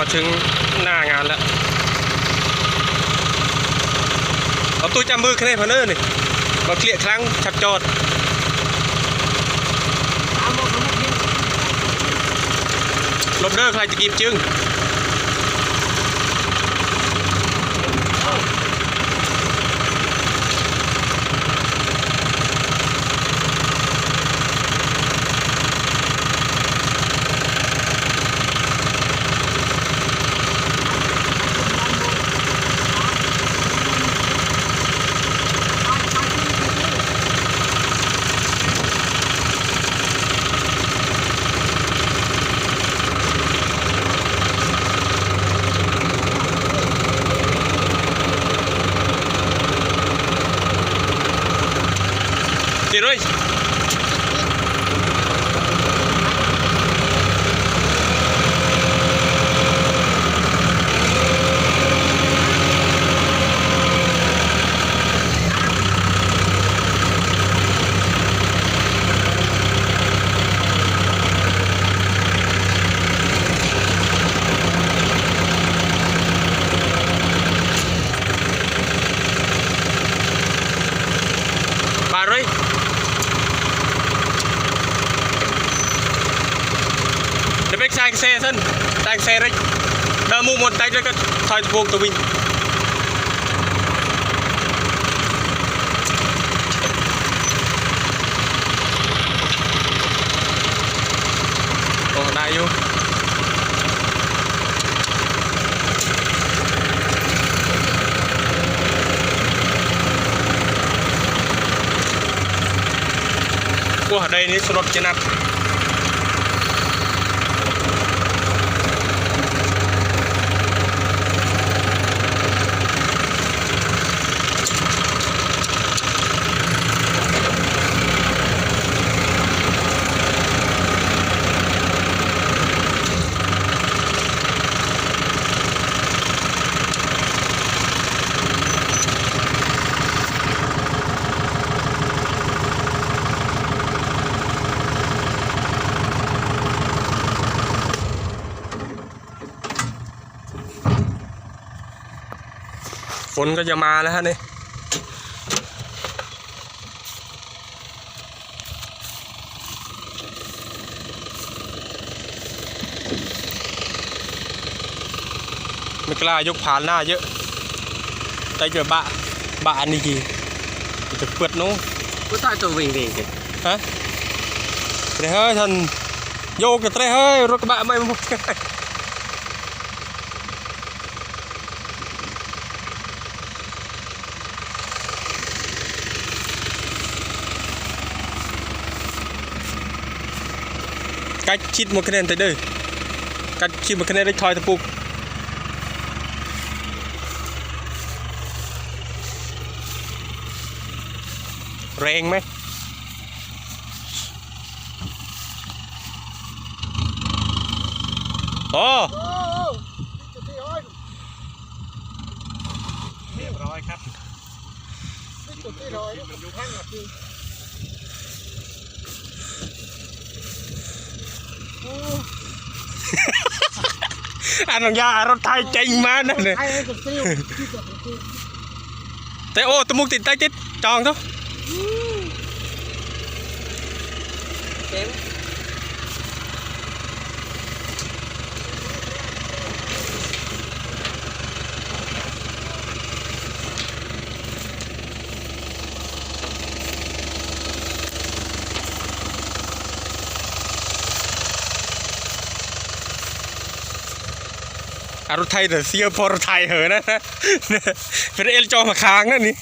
มาถึงหน้างานแล้วเอาตู้จำมือคะแนให้พเนอร์นี่มาเคลียร์ครั้งชักจอดตามหมดทั้งหมดนี่ลบเด้อใครจะกีบจึง Герой! ងសេសិនតែងសេរិចដើរមុខមុនតែក៏ថយពងទៅវិញអូដៃយូពោះអីនេះស្រុតជាណាត់ นี่สลดจะนับฝนก็จะมาแล้วฮะนี่ไม่กล้ายกผ่านหน้าเยอะแต่เจอบะบะอันนี้กี่จะเปิดนู้นกูถ่ายตัววิ่งวิ่งกันฮะเตะเฮ้ยท่านโยกจะเตะเฮ้ยรถกระบะไม่มา cách chít một cái nền tới đây cách chít một cái nền đấy thôi tập buộc rèn mấy โอ้เรียบร้อยครับจุดที่ร้อยมันอยู่ข้างหลังจริง อันนั้นยารถไทยเจ๋งมากนั่นเลยไอ้จุดที่ยแต่โอ้ตะมุกติดใต้ติดจองเถอะเต็ม อารถไทยแต่เสียพอรถไทยเหอะนะเป็นเอลจอมาค้างนั่นนี่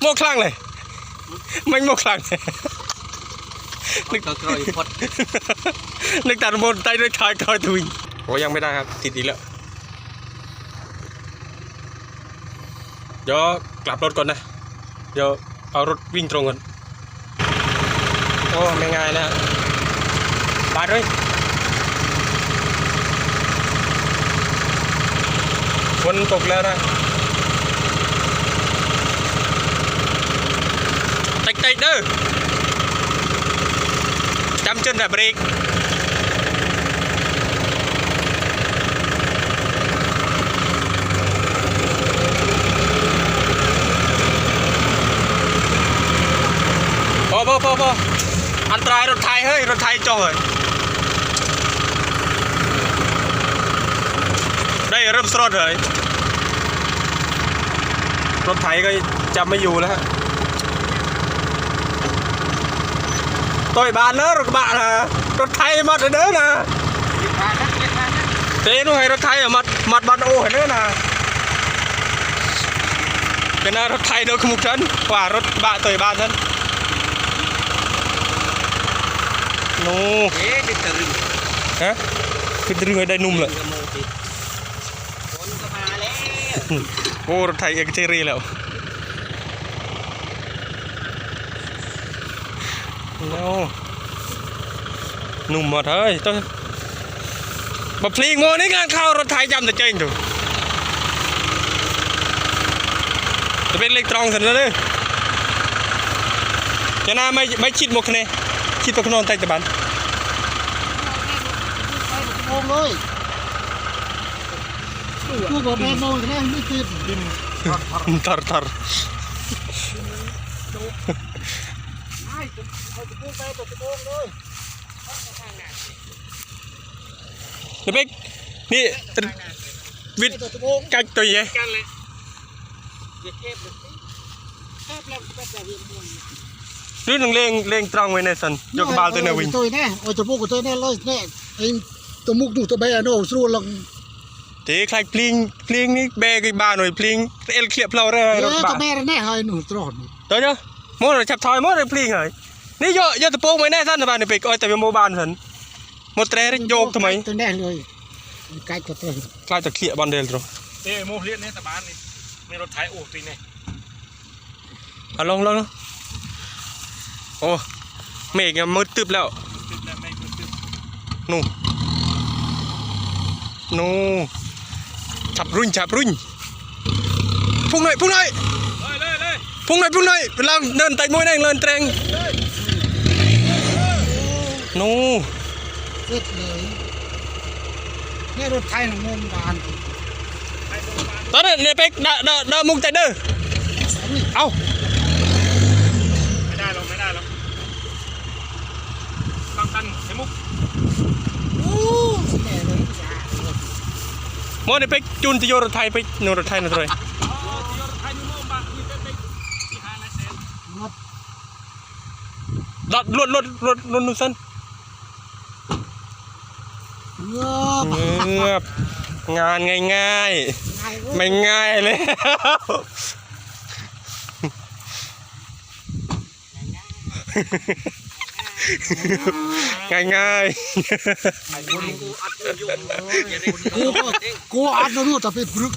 โมกคลั่งเลยไม่โมกคลั่งเลยนึกตัวกรอยพดนึกแต่บนใต้ด้วยทายทอยทุยโอ้ยังไม่ได้ครับ ติดอีกแล้วเดี๋ยวกลับรถก่อนนะ เดี๋ยวเอารถวิ่งตรงก่อน โอ้ไม่ง่ายนะบาดเลยฝนตกแล้วนะเตกๆเด้อ ចាំចិនតែប្រេកអូបបប អន្តរាយរថថៃហើយរថថៃចុះហើយđây rơm srot ហើយรถไถก็จับไม่อยู่แล้วฮะต่อยบานเนอะรถกระบะนะรถไถมัดเด้อนะ มาครับเรียกมาครับ เต้นู่นให้รถไถอะมัดมัดบันโอ้เห็นเด้อนะเป็นหน้ารถไถโดนขมุกฉันกว่ารถกระบะต่อยบานนั้ นนู่เอ๊ะดิตรึงฮะคือดึงให้ได้นุ่มเลยกระโมติคนก็มาแล้วโอ้รถไถเอกเจรีแล้วโน่นุ่มหมดเฮ้ยต้องมาพลิงโมนี่งานเข้ารถไถจำแต่เจงถูกจะเป็นเล็กตรองสันเลยจะน่าไม่ไม่ชิดหมกเนี่ย ជិះទៅក្នុងបន្តិចទៅបានអូមអើយទូបបែមកគ្នានេះទៀតតរតរអាយទៅទៅបែទៅទៅបងអើយទៅពេកនេះវិតកាច់ទុយហ៎កាច់លេវាទេបទេបឡើងពេតតែវាមួយ ឬនឹងលេងលេងត្រង់វិញនេះសិនយកបាល់ទៅនៅវិញទៅនេះអត់ទៅពុកទៅនេះឡើយនេះអីទៅមុខនោះទៅបែរអានោះស្រួលឡងទេខ្លាច់ភ្លៀងភ្លៀងនេះបែរគេបានហើយភ្លៀងអិលឃ្លាក់ផ្លូវរ៉ែរត់បាក់ទៅបែរនេះហើយនោះត្រង់ទៅចុះមកចាប់ថយមកឬភ្លៀងហើយនេះយកយកទៅពុកមួយនេះសិនបាទនេះពេកអុយតែវាមកបានសិនមកត្រេរិចយកថ្មីទៅនេះលុយកាច់ទៅត្រេខ្លាច់ទៅឃ្លាក់បានដែរត្រង់ទេមកឃ្លាក់នេះតបាននេះមានរត់ថៃអូទីនេះអាឡងឡង มดเลยพลิงเหรอนี่เยอะเยอะตะโพงไว้แน่สั้นนะบ้านนี่ไปอ้อยแต่เป็นโมบานสันหมดแตรโยกทำไมตัวแน่เลยไกลกว่าตัวคล้ายจะเคลียบอลเดลตรงเอ้โมเลียนเนี่ยตะบ้านนี่มีรถไถโอ้ตีเนี่ยอะลองลองลองโอ้เมฆยังมืดตึบแล้วตึ๊บแล้วไม่ตึ๊บตึ๊บนู่นนู่นจับรุ่นจับรุ่นพุ่งหน่อยพุ่งหน่อยเลยเลยเลยพุ่งหน่อยพุ่งหน่อยเวลาเดินไต่มวยนั่งเดินเตรงนู่นเสร็จเลยนี่รถไทยหนึ่งมุมบานไถโรงพยาบาลตอนนั้นเนี่ยเป็กเดาเดาเดามุงแต่เด้อเอ้า นเป็นที่หาลายเซ็นงดดอดรถรถรถรถนู่นสันเงือบเงือบงานง่ายง่ายๆ ไม่ง่ายเลย ง่ายง่ายกูอัดอยู่กูก็กูอัดแล้วรู้แต่เป็นปรึก